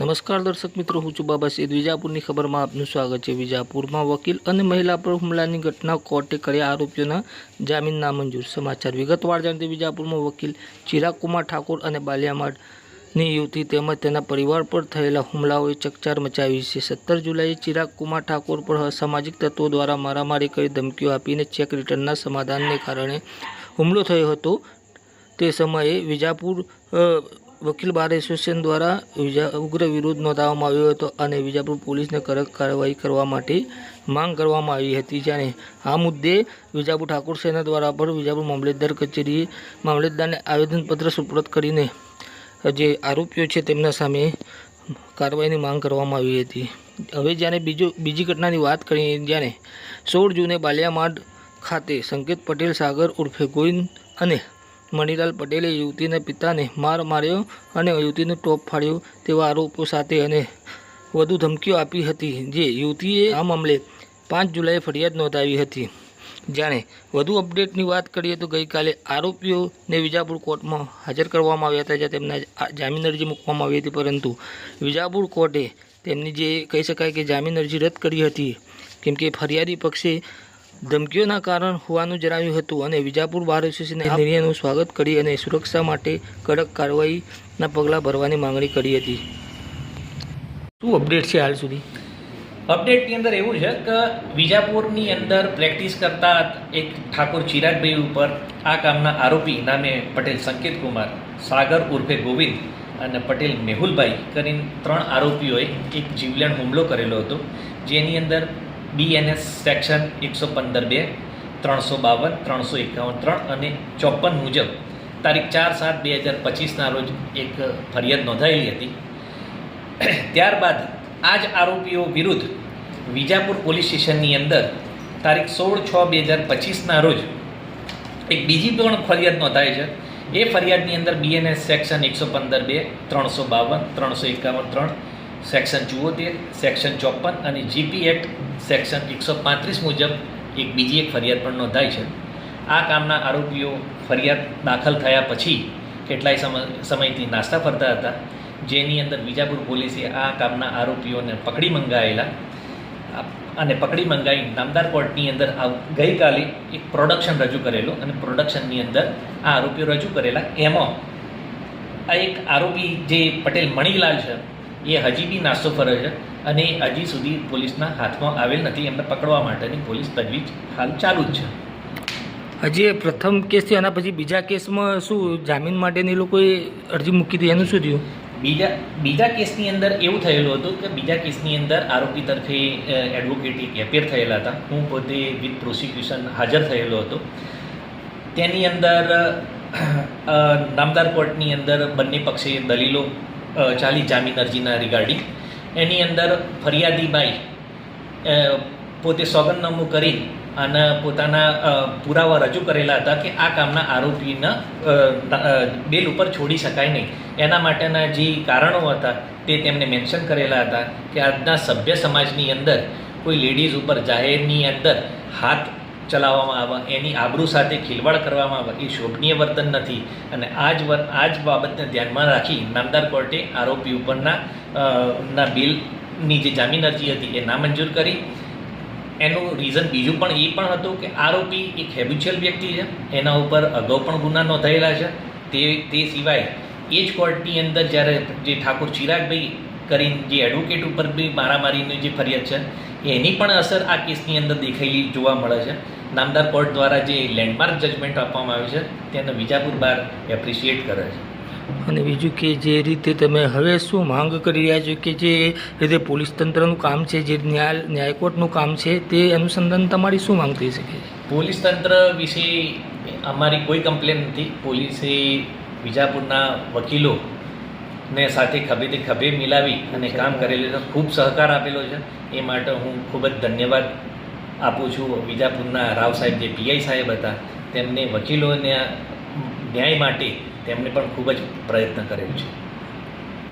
નમસ્કાર દર્શક મિત્રો, હું છું બાબા સૈદ. વિજાપુરની ખબરમાં આપનું સ્વાગત છે. વિજાપુરમાં વકીલ અને મહિલા પર હુમલાની ઘટના કોર્ટે કર્યા આરોપીઓના જામીન નામંજૂર. સમાચાર વિગતવાર જાણતી વિજાપુરમાં વકીલ ચિરાગકુમાર ઠાકોર અને બાલિયામાડની યુવતી તેમજ તેના પરિવાર પર થયેલા હુમલાઓએ ચકચાર મચાવી છે. સત્તર જુલાઈએ ચિરાગકુમાર ઠાકોર પર અસામાજિક તત્વો દ્વારા મારામારી કરી ધમકીઓ આપીને ચેક રિટર્નના સમાધાનને કારણે હુમલો થયો હતો. તે સમયે વિજાપુર વકીલ બાર એસોસિએશન દ્વારા ઉગ્ર વિરોધ નોંધાવવામાં આવ્યો હતો અને વિજાપુર પોલીસને કડક કાર્યવાહી કરવા માટે માંગ કરવામાં આવી હતી. જ્યારે આ મુદ્દે વિજાપુર ઠાકોર સેના દ્વારા પણ વિજાપુર મામલતદાર કચેરીએ મામલેદારને આવેદનપત્ર સુપ્રત કરીને જે આરોપીઓ છે તેમના સામે કાર્યવાહીની માંગ કરવામાં આવી હતી. હવે જ્યારે બીજો, બીજી ઘટનાની વાત કરીએ જ્યારે સોળ જૂને બાલિયામાડ ખાતે સંકેત પટેલ સાગર ઉર્ફે ગોવિંદ અને મણિલાલ પટેલે યુવતીના પિતાને માર માર્યો અને યુવતીનું ટોપ ફાડ્યો તેવા આરોપો સાથે અને વધુ ધમકીઓ આપી હતી, જે યુવતીએ આ મામલે પાંચ જુલાઈએ ફરિયાદ નોંધાવી હતી. જાણે વધુ અપડેટની વાત કરીએ તો ગઈકાલે આરોપીઓને વિજાપુર કોર્ટમાં હાજર કરવામાં આવ્યા હતા, જ્યાં તેમના જામીન અરજી મૂકવામાં આવી હતી. પરંતુ વિજાપુર કોર્ટે તેમની જે કહી શકાય કે જામીન અરજી રદ કરી હતી, કેમ કે ફરિયાદી પક્ષે ધમકીઓના કારણ હોવાનું જણાવ્યું હતું અને વિજાપુર બાર એસોસિએશને નિર્ણયનું સ્વાગત કરી અને સુરક્ષા માટે કડક કાર્યવાહીના પગલાં ભરવાની માંગણી કરી હતી. શું અપડેટ છે હાલ સુધી? અપડેટની અંદર એવું છે કે વિજાપુરની અંદર પ્રેક્ટિસ કરતા એક ઠાકોર ચિરાગભાઈ ઉપર આ કામના આરોપી નામે પટેલ સંકેત કુમાર સાગર ઉર્ફે ગોવિંદ અને પટેલ મેહુલભાઈ કરીને ત્રણ આરોપીઓએ એક જીવલેણ હુમલો કરેલો હતો. જેની અંદર બીએનએસ સેક્શન એકસો પંદર બે, ત્રણસો બાવન, ત્રણસો એકાવન ત્રણ અને ચોપન મુજબ તારીખ ચાર સાત બે હજાર પચીસના રોજ એક ફરિયાદ નોંધાયેલી હતી. ત્યારબાદ આ જ આરોપીઓ વિરુદ્ધ વિજાપુર પોલીસ સ્ટેશનની અંદર તારીખ સોળ છ બે હજાર પચીસના રોજ એક બીજી પણ ફરિયાદ નોંધાઈ છે. એ ફરિયાદની અંદર બીએનએસ સેક્શન એકસો પંદર બે, ત્રણસો બાવન, ત્રણસો એકાવન ત્રણ, સેક્શન ચુઓતેર સેક્શન ચોપન અને જીપી એક્ટ સેક્શન એકસો પાંત્રીસ મુજબ એક બીજી એક ફરિયાદ પણ નોંધાઈ છે. આ કામના આરોપીઓ ફરિયાદ દાખલ થયા પછી કેટલાય સમય, સમયથી નાસ્તા ફરતા હતા. જેની અંદર વિજાપુર પોલીસે આ કામના આરોપીઓને પકડી મંગાવેલા અને પકડી મંગાવી નામદાર કોર્ટની અંદર ગઈકાલે એક પ્રોડક્શન રજૂ કરેલું અને પ્રોડક્શનની અંદર આ આરોપીઓ રજૂ કરેલા. એમાં આ એક આરોપી જે પટેલ મણિલાલ છે, એ હજી બી નાસ્તો ફરે છે. અને હજી સુધી પોલીસના હાથમાં આવેલ નથી. એમને પકડવા માટેની પોલીસ તજવીજ હાલ ચાલુ જ છે. હજી પ્રથમ કેસ થયો એના પછી બીજા કેસમાં શું જામીન માટેની લોકોએ અરજી મૂકી હતી એનું શું થયું? બીજા બીજા કેસની અંદર એવું થયેલું હતું કે બીજા કેસની અંદર આરોપી તરફે એડવોકેટ એપેર થયેલા હતા. હું પોતે વિથ પ્રોસિક્યુશન હાજર થયેલો હતો. તેની અંદર નામદાર કોર્ટની અંદર બંને પક્ષે દલીલો ચાલી જામીન અરજીના રિગાર્ડિંગ એની અંદર ફરિયાદીબાઈ પોતે સોગંદનામું કરી અને પોતાના પુરાવા રજૂ કરેલા હતા કે આ કામના આરોપીને બેલ ઉપર છોડી શકાય નહીં. એના માટેના જે કારણો હતા તે તેમને મેન્શન કરેલા હતા કે આજના સભ્ય સમાજની અંદર કોઈ લેડીઝ ઉપર જાહેરની અંદર હાથ ચલાવવામાં આવે, એની આબરૂ સાથે ખિલવાડ કરવામાં આવે, એ શોભનીય વર્તન નથી. અને આ જ વર આ જ બાબતને ધ્યાનમાં રાખી નામદાર કોર્ટે આરોપી ઉપરના ના બિલની જે જામીન અરજી હતી, એ નામંજૂર કરી. એનું રીઝન બીજું પણ એ પણ હતું કે આરોપી એક હેબ્યુચ્યુઅલ વ્યક્તિ છે, એના ઉપર અગાઉ પણ ગુના નોંધાયેલા છે. તે તે સિવાય એ જ કોર્ટની અંદર જ્યારે જે ઠાકોર ચિરાગભાઈ કરીને જે એડવોકેટ ઉપર બી મારામારીની જે ફરિયાદ છે એની પણ અસર આ કેસની અંદર દેખાયેલી જોવા મળે છે. નામદાર કોર્ટ દ્વારા જે લેન્ડમાર્ક જજમેન્ટ આપવામાં આવ્યું છે તેને વિજાપુર બાર એપ્રિશિએટ કરે છે. અને બીજું કે જે રીતે તમે હવે શું માંગ કરી રહ્યા છો કે જે રીતે પોલીસ તંત્રનું કામ છે જે ન્યાય ન્યાયકોર્ટનું કામ છે તે અનુસંધાન તમારી શું માંગ થઈ શકે છે? પોલીસ તંત્ર વિશે અમારી કોઈ કમ્પ્લેન નથી. પોલીસે વિજાપુરના વકીલો ને સાથે ખભેથી ખભે મિલાવી અને કામ કરેલું ખૂબ સહકાર આપેલો છે. એ માટે હું ખૂબ જ ધન્યવાદ આપું છું. વિજાપુરના રાવ સાહેબ, જે પીઆઈ સાહેબ હતા, તેમને વકીલોને ન્યાય માટે તેમણે પણ ખૂબ જ પ્રયત્ન કરેલો છે.